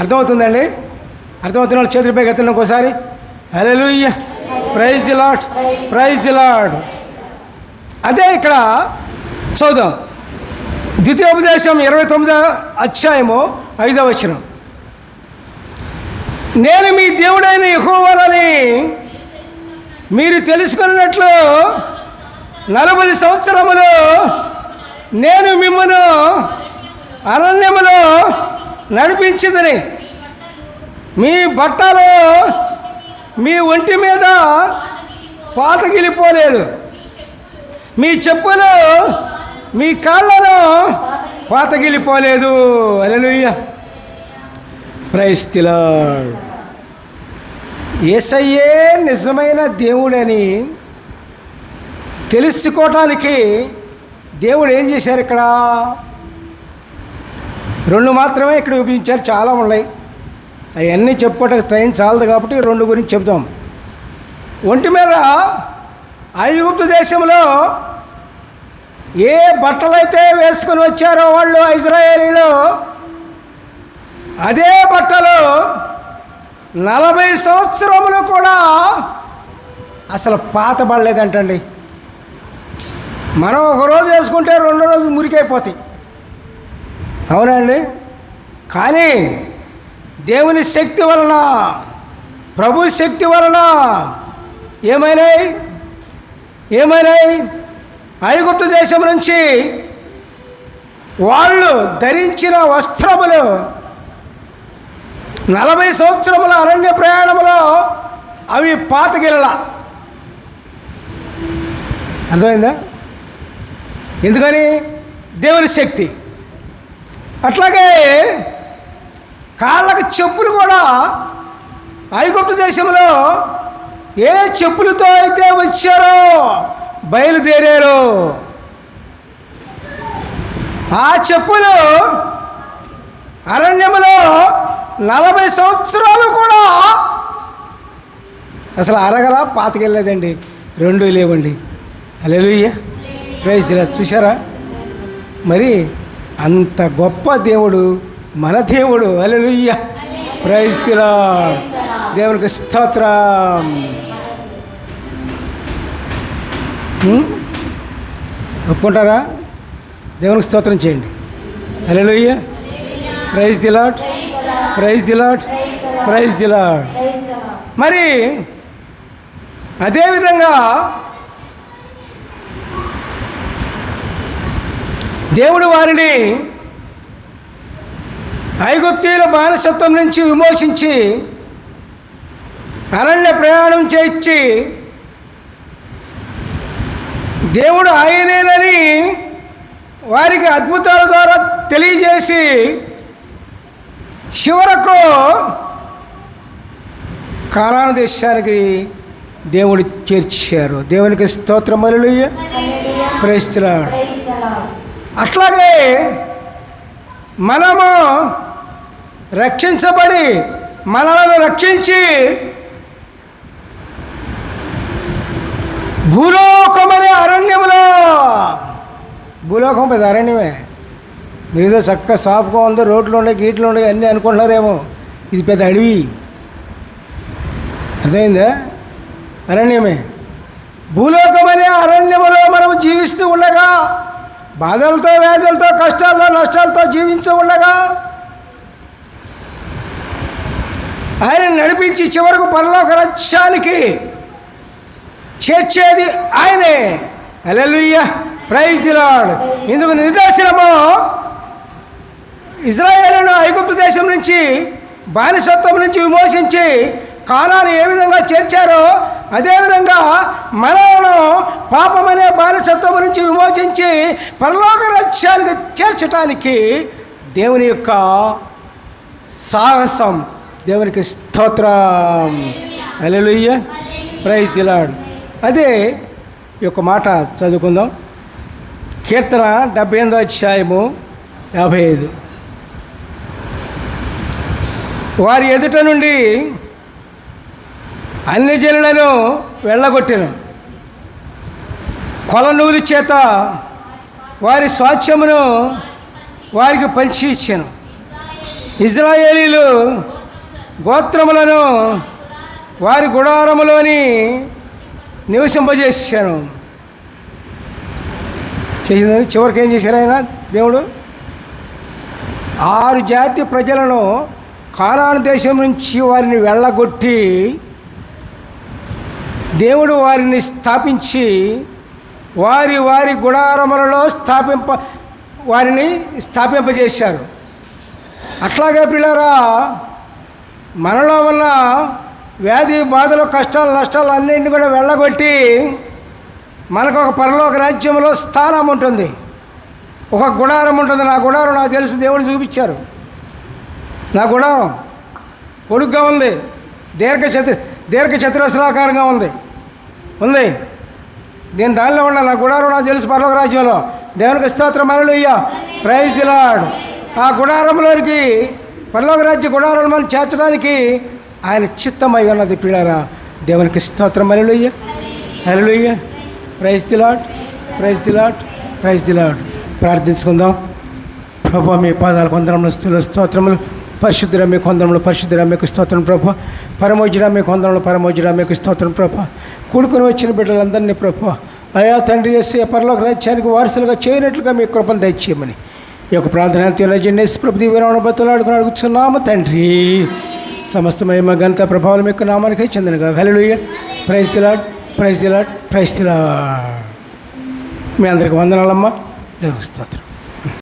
అర్థమవుతుందండి? అర్థమవుతున్న వాళ్ళు చేతులపై ఎత్తండి ఇంకోసారి hallelujah praise the lord praise the lord అదే ఇక్కడ చూద్దాం. ద్వితీయోపదేశం ఇరవై తొమ్మిదో అధ్యాయము ఐదవ వచనం. నేను మీ దేవుడైన యెహోవానని మీరు తెలుసుకున్నట్లు నలభై సంవత్సరములు నేను మిమ్మను అరణ్యములో నడిపించిందని. మీ బట్టలు మీ ఒంటి మీద పాతగిలిపోలేదు మీ చెప్పులు మీ కాళ్ళను పాతగిలిపోలేదు అలెలుయ్య ప్రైస్తిలో ఏసయ్యే నిజమైన దేవుడని తెలుసుకోవటానికి దేవుడు ఏం చేశారు ఇక్కడ? రెండు మాత్రమే ఇక్కడ చూపించారు చాలా ఉన్నాయి. అవన్నీ చెప్పుకోవటానికి టైం చాలదు కాబట్టి రెండు గురించి చెప్దాం. ఒంటి మీద ఐగుప్తు దేశంలో ఏ బట్టలైతే వేసుకొని వచ్చారో వాళ్ళు ఇజ్రాయేలీలో అదే బట్టలు నలభై సంవత్సరములు కూడా అసలు పాత పడలేదంటండి మనం ఒక రోజు వేసుకుంటే రెండో రోజు మురికైపోతాయి. అవునండి కానీ దేవుని శక్తి వలన ప్రభు శక్తి వలన ఏమైనాయి? ఏమైనాయి? ఐగుప్తు దేశం నుంచి వాళ్ళు ధరించిన వస్త్రములు నలభై సంవత్సరముల అరణ్య ప్రయాణములో అవి పాతగిల్ల అర్థమైందా? ఎందుకని? దేవుని శక్తి. అట్లాగే కాళ్ళకు చెప్పులు కూడా ఐగుప్తు దేశంలో ఏ చెప్పులతో అయితే వచ్చారో బయలుదేరారు ఆ చెప్పులు అరణ్యములో నలభై సంవత్సరాలు కూడా అసలు అరగల పాతకెళ్ళలేదండి. రెండు లేవండి. అలెలుయ్య ప్రైజ్ ఇలా చూసారా మరి అంత గొప్ప దేవుడు మన దేవుడు. అలెలుయ్య ప్రైస్తులా దేవునికి స్తోత్రం. ఒప్పుకుంటారా? దేవునికి స్తోత్రం చేయండి. Hallelujah praise the lord praise the lord praise the lord మరి అదేవిధంగా దేవుడు వారిని ఐగుప్తీయుల బానిసత్వం నుంచి విమోచించి అరణ్య ప్రయాణం చేయించి దేవుడు ఆయనేనని వారికి అద్భుతాల ద్వారా తెలియజేసి చివరకు కానాన దేశానికి దేవుడు చేర్చారు. దేవునికి స్తోత్రములు ప్రేస్తున్నాడు అట్లాగే మనము రక్షించబడి మనలను రక్షించి భూలోకమనే అరణ్యములో భూలోకం పెద్ద అరణ్యమే. మీద చక్కగా సాఫ్గా ఉంది రోడ్లు ఉన్నాయి గీట్లు ఉన్నాయి అన్నీ అనుకుంటున్నారేమో. ఇది పెద్ద అడవి. అర్థమైందా? అరణ్యమే. భూలోకమనే అరణ్యములో మనం జీవిస్తూ ఉండగా బాధలతో వ్యాధులతో కష్టాలతో నష్టాలతో జీవించు ఉండగా ఆయన నడిపించి చివరకు పరలోక రక్షానికి చేర్చేది ఆయనే. అలెలుయ్య ప్రైజ్ ది లార్డ్ ఇందుకు నిదర్శనము ఇజ్రాయేలును ఐగుప్తు దేశం నుంచి బానిసత్వం నుంచి విమోచించి కాలాన్ని ఏ విధంగా చేర్చారో అదేవిధంగా మనలను పాపమనే బానిసత్వం నుంచి పరలోక రాజ్యానికి చేర్చడానికి దేవుని యొక్క సాహసం దేవునికి స్తోత్రం. అలెలుయ్య ప్రైజ్ దిలాడ్ అదే ఈ యొక్క మాట చదువుకుందాం. కీర్తన డెబ్బై ఎనిమిదో అధ్యాయము యాభై ఐదు. వారి ఎదుట నుండి అన్ని జనులను వెళ్ళగొట్టాను. కొలనూలు చేత వారి స్వాస్థ్యమును వారికి పంచి ఇచ్చాను. ఇజ్రాయేలీలు గోత్రములను వారి గుడారములోని నివసింపజేశాను. చేసిన చివరికి ఏం చేశారు ఆయన దేవుడు? ఆరు జాతి ప్రజలను కానాను దేశం నుంచి వారిని వెళ్ళగొట్టి దేవుడు వారిని స్థాపించి వారి వారి గుడారములలో స్థాపింప వారిని స్థాపింపజేశారు. అట్లాగే పిల్లరా మనలో ఉన్న వ్యాధి బాధలు కష్టాలు నష్టాలు అన్నింటినీ కూడా వెళ్ళగొట్టి మనకు ఒక పరలోక రాజ్యంలో స్థానం ఉంటుంది. ఒక గుడారం ఉంటుంది. నా గుడారం నాకు తెలుసు. దేవుడు చూపించారు. నా గుడారం పొడుగ్గా ఉంది. దీర్ఘ చతు దీర్ఘ చతురస్రాకారంగా ఉంది. ఉంది. నేను దానిలో ఉన్నా నా గుడారం నాకు తెలుసు పర్లోక రాజ్యంలో. దేవునికి స్తోత్రం అలలుయ్య ప్రైజ్ దిలాడు ఆ గుడారంలోనికి పర్లోక రాజ్య గుడారం మనం చేర్చడానికి ఆయన చిత్తమై ఉన్నది పిల్లరా. దేవునికి స్తోత్రం hallelujah hallelujah praise the lord praise the lord praise the lord ప్రార్థించుకుందాం. ప్రభు మీ పాదాలు కొందరంలో స్థుల స్తోత్రములు. పరిశుద్ధుల మీ కొందరంలో పరిశుద్ధి మీకు స్తోత్రం ప్రభా. పరమోజుడ మీ కొందరంలో పరమోజుడ మీకు స్తోత్రం ప్రభా. కూడుకుని వచ్చిన బిడ్డలందరినీ ప్రభా. అయా తండ్రి చేసే పరలోక రాజ్యానికి వారసులుగా చేయనట్లుగా మీ కృపను దయచేయమని. ఈ యొక్క ప్రార్థన తినజెండేసి ప్రభు దీవెన బతులాడుకుని అడుగుతున్నాము తండ్రి. సమస్తమయమ గంత ప్రభావం యొక్క మీకు నామానికై చెందినగా. Hallelujah. Praise the lord praise the lord praise the lord మీ అందరికి వందనాలమ్మా. దేవుని స్తోత్రం.